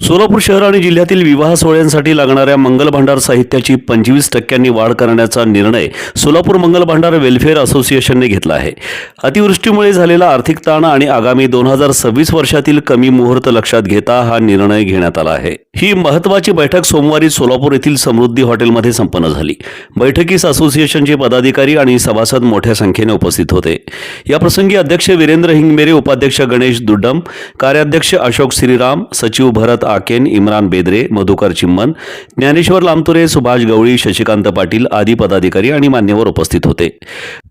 सोलापूर शहर आणि जिल्ह्यातील विवाह सोहळ्यांसाठी लागणाऱ्या मंगल भांडार साहित्याची पंचवीस टक्क्यांनी वाढ करण्याचा निर्णय सोलापूर मंगल भांडार वेलफेअर असोसिएशनने घेतला आहे. अतिवृष्टीमुळे झालेला आर्थिक ताण आणि आगामी दोन हजार सव्वीस वर्षातील कमी मुहूर्त लक्षात घेता हा निर्णय घेण्यात आला आहे. ही महत्वाची बैठक सोमवारी सोलापूर येथील समृद्धी हॉटेलमध्ये संपन्न झाली. बैठकीस असोसिएशनचे पदाधिकारी आणि सभासद मोठ्या संख्येने उपस्थित होते. याप्रसंगी अध्यक्ष वीरेंद्र हिंगमेरे उपाध्यक्ष गणेश दुड्डम कार्याध्यक्ष अशोक श्रीराम सचिव भरत आकेन इम्रान बेदरे मधुकर चिम्मन ज्ञानेश्वर लामतुरे सुभाष गवळी शशिकांत पाटील आदी पदाधिकारी आणि मान्यवर उपस्थित होते.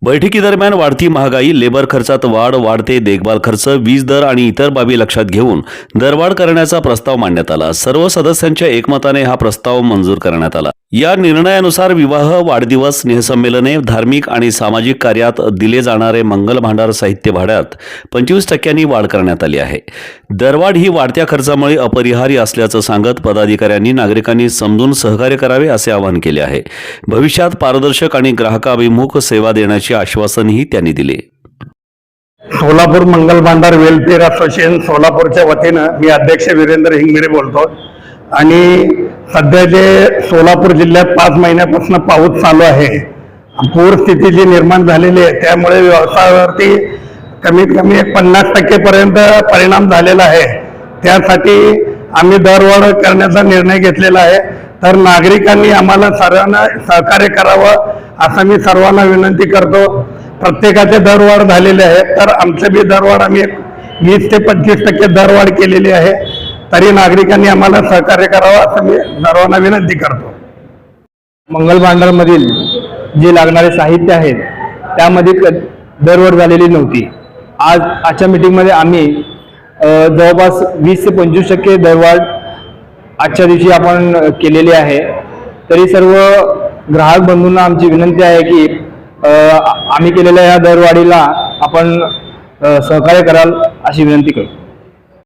बैठकीदरम्यान वाढती महागाई लेबर खर्चात वाढ वाढते देखभाल खर्च वीज दर आणि इतर बाबी लक्षात घेऊन दरवाढ करण्याचा प्रस्ताव मांडण्यात आला. सर्व सदस्यांच्या एकमताने हा प्रस्ताव मंजूर करण्यात आला. या निर्णयानुसार विवाह वाढदिवस स्नेहसंमेलने धार्मिक आणि सामाजिक कार्यात दिले जाणारे मंगल भांडार साहित्य भाड्यात पंचवीस टक्क्यांनी वाढ करण्यात आली आहे. दरवाढ ही वाढत्या खर्चामुळे अपरिहार्य असल्याचं सांगत पदाधिकाऱ्यांनी नागरिकांनी समजून सहकार्य करावे असे आवाहन केले आहे. भविष्यात पारदर्शक आणि ग्राहकाभिमुख सेवा देण्याचे आश्वासनही त्यांनी दिले. सोलापूर मंगल भांडार वेलफेअर असोसिएशन सोलापूरच्या वतीनं मी अध्यक्ष वीरेंद्र हिंगमिरे बोलतो. आणि सध्या जे सोलापूर जिल्ह्यात पाच महिन्यापासून पाऊस चालू आहे पूर स्थिती जी निर्माण झालेली आहे त्यामुळे व्यवसायावरती कमीत कमी एक पन्नास टक्केपर्यंत परिणाम झालेला आहे. त्यासाठी आम्ही दरवाढ करण्याचा निर्णय घेतलेला आहे. तर नागरिकांनी आम्हाला सर्वांना सहकार्य करावं असं मी सर्वांना विनंती करतो. प्रत्येकाचे दरवाढ झालेले आहेत तर आमचे बी दरवाढ आम्ही एक वीस ते पंचवीस टक्के दरवाढ केलेली आहे. तरी नागरिकांनी आम्हाला सहकार्य करावं असं मी सर्वांना विनंती करतो. मंगल भांडारमधील जे लागणारे साहित्य आहेत त्यामध्ये क- दरवाढ झालेली नव्हती. आज आजच्या मीटिंगमध्ये आम्ही जवळपास वीस ते पंचवीस टक्के दरवाढ आजच्या दिवशी आपण केलेली आहे. तरी सर्व ग्राहक बंधूंना आमची विनंती आहे की आम्ही केलेल्या या दरवाढीला आपण सहकार्य कराल अशी विनंती करू.